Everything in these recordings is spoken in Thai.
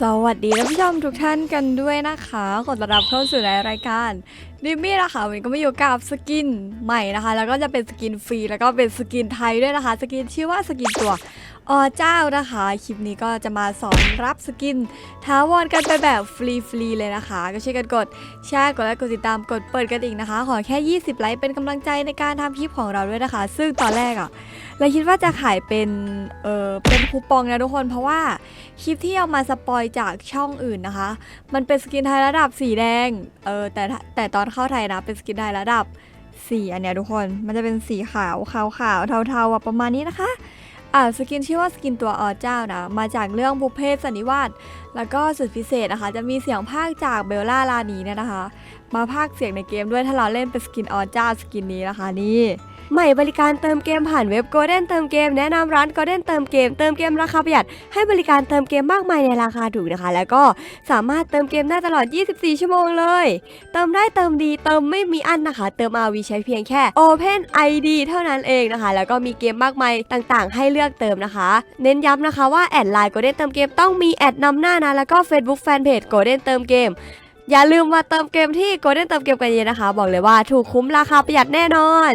สวัสดีท่านผู้ชมทุกท่านกันด้วยนะคะ ขอต้อนรับเข้าสู่ในรายการดิมมี่นะคะวันนี้ก็มาอยู่กับสกินใหม่นะคะ แล้วก็จะเป็นสกินฟรีแล้วก็เป็นสกินไทยด้วยนะคะ สกินชื่อว่าสกินตัว อเจ้านะคะ คลิปนี้ก็จะมาสอนรับสกินท้าวอนกันไปแบบฟรีๆเลยนะคะ ก็ช่วยกันกดแชร์กดไลค์กดติดตามกดเปิดกระดิ่งนะคะ ขอแค่ 20 ไลค์เป็นกำลังใจในการทำคลิปของเราด้วยนะคะ ซึ่งตอนแรกอะเราคิดว่าจะขายเป็นเออเป็นคูปองนะทุกคนเพราะว่าคลิปที่เอามาสปอยจากช่องอื่นนะคะ มันเป็นสกินไทยระดับสีแดงเออแต่แต่ตอนเข้าไทยนะเป็นสกินไทยระดับสีอันเนี้ยทุกคนมันจะเป็นสีขาวขาวขาวเทาๆประมาณนี้นะคะ อ่าสกินชื่อว่าสกินตัวอเจ้านะมาจากเรื่องบุพเพสันนิวาสแล้วก็สุดพิเศษนะคะ จะมีเสียงภาคจากเบลล่าลานีเนี่ยนะคะ มาภาคเสียงในเกมด้วยถ้าเราเล่นเป็นสกินอเจ้าสกินนี้นะคะนี่ ใหม่บริการเติมเกมผ่านเว็บ Golden เติมเกมแนะนำร้าน Golden เติมเกม เติมเกมราคาประหยัด ให้บริการเติมเกมมากมายในราคาถูกนะคะ แล้วก็สามารถเติมเกมได้ตลอด 24 ชั่วโมงเลย เติมได้เติมดีเติมไม่มีอันนะคะ เติม RV ใช้เพียงแค่ Open ID เท่านั้นเองนะคะ แล้วก็มีเกมมากมายต่างๆ ให้เลือกเติมนะคะ เน้นย้ำนะคะว่าแอดไลน์ Golden เติมเกมต้องมีแอดนำหน้านะแล้วก็ Facebook Fanpage Golden เติมเกมอย่าลืมมาเติมเกมที่ Golden เติมเกมกันเยอะนะคะ บอกเลยว่าถูกคุ้มราคาประหยัดแน่นอน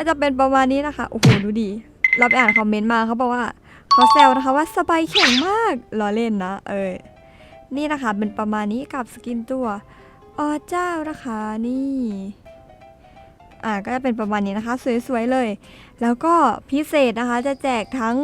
ก็จะเป็นประมาณนี้นะคะ โอ้โห ดูดี เราไปอ่านคอมเมนต์มาเขาบอกว่าเขาแซวนะคะว่าสบายแข็งมากล้อเล่นนะ เออ นี่นะคะเป็นประมาณนี้กับสกินตัวอ๋อเจ้านะคะนี่ อ่าก็จะเป็นประมาณนี้นะคะ สวยๆเลย แล้วก็พิเศษนะคะจะแจกทั้ง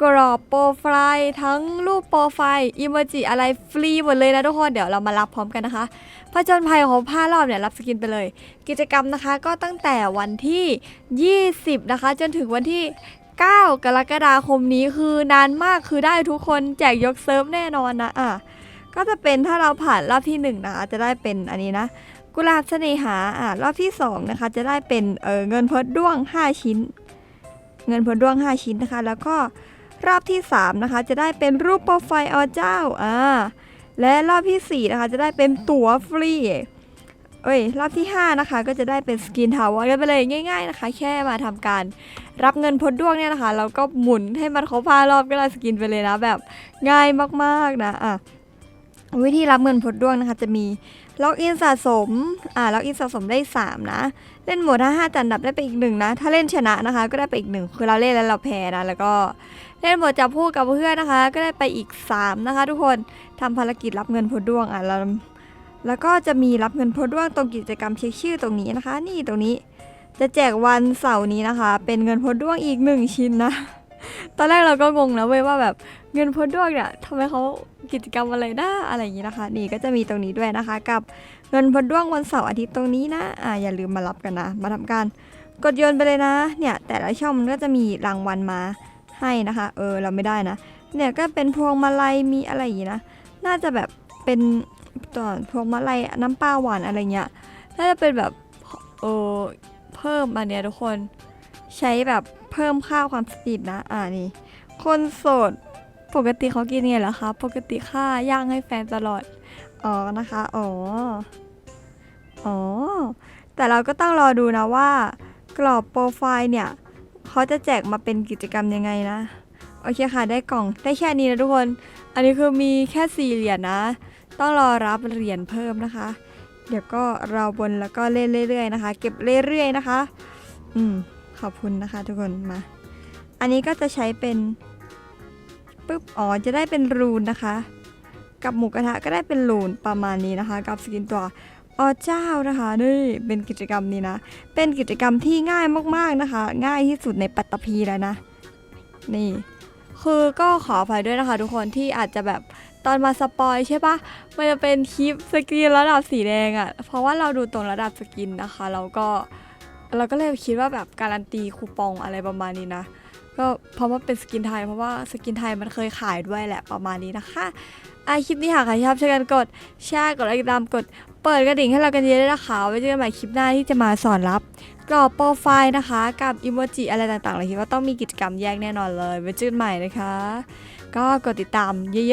กรอบโปรไฟล์ทั้งรูปโปรไฟล์อิโมจิอะไรฟรีหมดเลยนะทุกคนเดี๋ยวเรามารับพร้อมกันนะคะผจญภัยของผ้ารอบเนี่ยรับสกินไปเลย กิจกรรมนะคะก็ตั้งแต่วันที่ 20 นะคะ จนถึงวันที่ 9 กรกฎาคมนี้คือนานมากคือได้ทุกคนแจกยกเซิร์ฟแน่นอนนะอะก็จะเป็นถ้าเราผ่านรอบที่ 1 นะคะ จะได้เป็นอันนี้นะ กุหลาบเสน่หาอะรอบที่ 2 นะคะ จะได้เป็นเออเงินพดด้วง 5 ชิ้น เงินพดด้วง 5 ชิ้นนะคะ แล้วก็ รอบที่3นะคะจะได้เป็นรูปโปรไฟล์อเจ้าอ่าและรอบทีสี่4นะคะจะได้เป็นตั๋วฟรีเอ้ยรอบที่ 5 นะคะ ก็จะได้เป็นสกินทาวเวอร์กันไปเลยง่าย ๆนะคะ แค่มาทำการรับเงินพดด้วงเนี่ยนะคะเราก็หมุนให้มันครบห้ารอบก็ได้สกินไปเลยนะแบบง่ายมากๆนะอะวิธีรับเงินพดด้วงนะคะ จะมี ล็อกอินสะสม อ่า ล็อกอินสะสมได้ 3 นะ เล่นหมดถ้า5จัดอันดับได้ไปอีกหนึ่งนะ ถ้าเล่นชนะนะคะ ก็ได้ไปอีกหนึ่งคือเราเล่นแล้วเราแพ้นะ แล้วก็เล่นหมดจับคู่กับเพื่อนนะคะ ก็ได้ไปอีก 3 นะคะ ทุกคนทำภารกิจรับเงินพดด้วง อะเราแล้วก็จะมีรับเงินพดด้วงตรงกิจกรรมเช็คชื่อตรงนี้นะคะ นี่ตรงนี้ จะแจกวันเสาร์นี้นะคะ เป็นเงินพดด้วงอีกหนึ่งชิ้นนะ ตอนแรกเราก็งงนะเว้ยว่าแบบเงินพดด้วงเนี่ยทำไมเขากิจกรรมอะไรนะอะไรอย่างนี้นะคะ นี่ก็จะมีตรงนี้ด้วยนะคะ กับเงินพดด้วงวันเสาร์อาทิตย์ตรงนี้นะอ่าอย่าลืมมารับกันนะ มาทำการกดโยนไปเลยนะ เนี่ยแต่ละช่องมันก็จะมีรางวัลมาให้นะคะ เออเราไม่ได้นะ เนี่ยก็เป็นพวงมาลัยมีอะไรอย่างนี้นะ น่าจะแบบเป็นตอนพวงมาลัยน้ำปลาหวานอะไรเงี้ยน่าจะเป็นแบบเออเพิ่มมาเนี่ยทุกคน ใช้แบบ เพิ่มค่าความสปีดนะอ่านี่ คนโสดปกติเขากินไงเหรอคะ ปกติค่าย่างให้แฟนตลอด อ๋อ นะคะ อ๋อ อ๋อ แต่เราก็ต้องรอดูนะว่า กรอบโปรไฟล์เนี่ย เขาจะแจกมาเป็นกิจกรรมยังไงนะ โอเคค่ะ ได้กล่อง ได้แค่นี้นะทุกคน อันนี้คือมีแค่สี่เหรียญนะต้องรอรับเหรียญเพิ่มนะคะ เดี๋ยวก็เราบนแล้วก็เล่นเรื่อยๆนะคะ เก็บเรื่อยๆนะคะ อืม ขอบคุณนะคะทุกคนมา อันนี้ก็จะใช้เป็นปึ๊บอ๋อจะได้เป็นรูนนะคะ กับหมูกระทะก็ได้เป็นรูนประมาณนี้นะคะ กับสกินตัวอ๋อเจ้านะคะนี่เป็นกิจกรรมนี้นะ เป็นกิจกรรมที่ง่ายมากๆนะคะ ง่ายที่สุดในปัตตภีแล้วนะ นี่ คือก็ขออภัยด้วยนะคะ ทุกคนที่อาจจะแบบตอนมาสปอยใช่ปะมันจะเป็นคลิปสกินระดับสีแดงอะ่ะเพราะว่าเราดูตรงระดับสกินนะคะเราก็ เราก็เลยคิดว่าแบบการันตีคูปองอะไรประมาณนี้นะ ก็เพราะว่าเป็นสกินไทยเพราะว่าสกินไทยมันเคยขายด้วยแหละประมาณนี้นะคะอะคลิปนี้หากใครชอบช่วยกันกดแชร์กดไลค์ตามกด เปิดกระดิ่งให้เรากันเยอะด้วยนะคะไว้เจอกันใหม่คลิปหน้าที่จะมาสอนรับกรอบโปรไฟล์นะคะ กับอิโมจิอะไรต่างๆเลยคิดว่าต้องมีกิจกรรมแยกแน่นอนเลยไว้เจอกันใหม่นะคะ ก็กดติดตามเยอะๆ